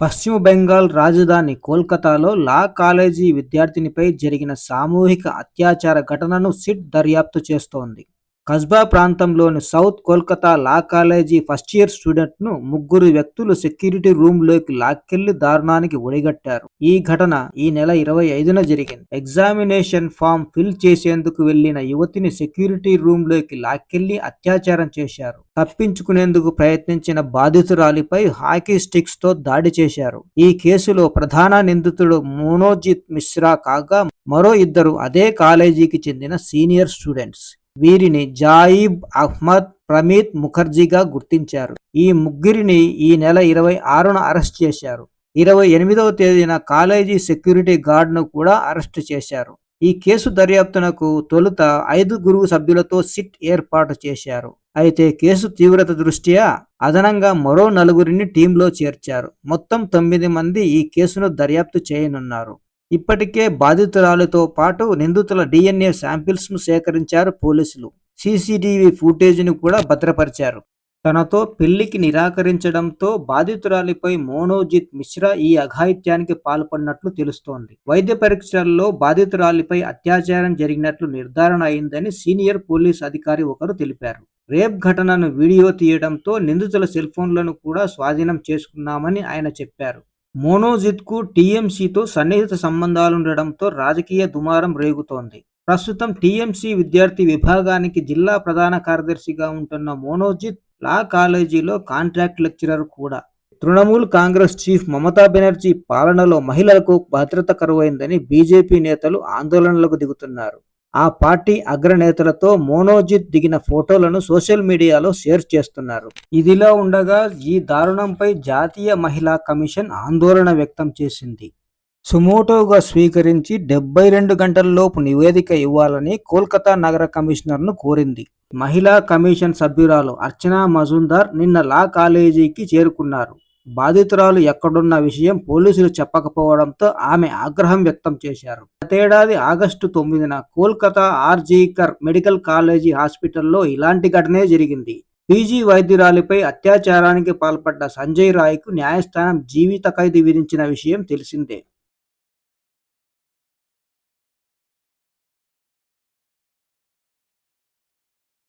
పశ్చిమ బెంగాల్ రాజధాని కోల్కతాలో లా కాలేజీ విద్యార్థినిపై జరిగిన సామూహిక అత్యాచార ఘటనను సిట్ దర్యాప్తు చేస్తోంది. కస్బా ప్రాంతంలోని south Kolkata law college first year స్టూడెంట్ను ముగ్గురు వ్యక్తులు సెక్యూరిటీ రూమ్లోకి లాక్కెళ్ళి దారుణానికి ఒడిగట్టారు. ఈ ఘటన ఈ నెల ఇరవై ఐదున జరిగింది. ఎగ్జామినేషన్ ఫామ్ ఫిల్ చేసేందుకు వెళ్ళిన యువతిని సెక్యూరిటీ రూమ్లోకి లాక్కెళ్ళి అత్యాచారం చేశారు. తప్పించుకునేందుకు ప్రయత్నించిన బాధితురాలిపై హాకీ స్టిక్స్తో దాడి చేశారు. ఈ కేసులో ప్రధాన నిందితుడు మోనోజిత్ మిశ్రా కాగా మరో ఇద్దరు అదే కాలేజీకి చెందిన సీనియర్ స్టూడెంట్స్. వీరిని జాయిబ్ అహ్మద్ ప్రమీత్ ముఖర్జీగా గుర్తించారు. ఈ ముగ్గురిని ఈ నెల ఇరవై ఆరున అరెస్ట్ చేశారు. ఇరవై ఎనిమిదవ తేదీన కాలేజీ సెక్యూరిటీ గార్డ్ను కూడా అరెస్ట్ చేశారు. ఈ కేసు దర్యాప్తునకు తొలుత ఐదు గురువు సభ్యులతో సిట్ ఏర్పాటు చేశారు. అయితే కేసు తీవ్రత దృష్ట్యా అదనంగా మరో నలుగురిని టీంలో చేర్చారు. మొత్తం తొమ్మిది మంది ఈ కేసును దర్యాప్తు చేయనున్నారు. ఇప్పటికే బాధితురాలితో పాటు నిందితుల డిఎన్ఏ శాంపిల్స్ను సేకరించారు పోలీసులు. సీసీటీవీ ఫుటేజ్ను కూడా భద్రపరిచారు. తనతో పెళ్ళికి నిరాకరించడంతో బాధితురాలిపై మోనోజిత్ మిశ్రా ఈ అఘాయిత్యానికి పాల్పడినట్లు తెలుస్తోంది. వైద్య పరీక్షల్లో బాధితురాలిపై అత్యాచారం జరిగినట్లు నిర్ధారణ అయిందని సీనియర్ పోలీస్ అధికారి ఒకరు తెలిపారు. రేప్ ఘటనను వీడియో తీయడంతో నిందితుల సెల్ ఫోన్లను కూడా స్వాధీనం చేసుకున్నామని ఆయన చెప్పారు. మోనోజిత్కు టీఎంసీతో సన్నిహిత సంబంధాలుండడంతో రాజకీయ దుమారం రేగుతోంది. ప్రస్తుతం టీఎంసీ విద్యార్థి విభాగానికి జిల్లా ప్రధాన కార్యదర్శిగా ఉంటున్న మోనోజిత్ లా కాలేజీలో కాంట్రాక్ట్ లెక్చరర్ కూడా. తృణమూల్ కాంగ్రెస్ చీఫ్ మమతా బెనర్జీ పాలనలో మహిళలకు భద్రత కరువైందని బీజేపీ నేతలు ఆందోళనలకు దిగుతున్నారు. ఆ పార్టీ అగ్రనేతలతో మోనోజిత్ దిగిన ఫోటోలను సోషల్ మీడియాలో షేర్ చేస్తున్నారు. ఇదిలా ఉండగా ఈ దారుణంపై జాతీయ మహిళా కమిషన్ ఆందోళన వ్యక్తం చేసింది. సుమోటోగా స్వీకరించి డెబ్బై రెండు గంటల్లోపు నివేదిక ఇవ్వాలని కోల్కతా నగర కమిషనర్ను కోరింది. మహిళా కమిషన్ సభ్యురాలు అర్చనా మజుందార్ నిన్న లా కాలేజీకి చేరుకున్నారు. బాధితురాలు ఎక్కడున్న విషయం పోలీసులు చెప్పకపోవడంతో ఆమె ఆగ్రహం వ్యక్తం చేశారు. గతేడాది ఆగస్టు తొమ్మిదిన కోల్కతా ఆర్జీకర్ మెడికల్ కాలేజీ హాస్పిటల్లో ఇలాంటి ఘటనే జరిగింది. పీజీ వైద్యురాలిపై అత్యాచారానికి పాల్పడ్డ సంజయ్ రాయ్కు న్యాయస్థానం జీవిత ఖైదు విధించిన విషయం తెలిసిందే.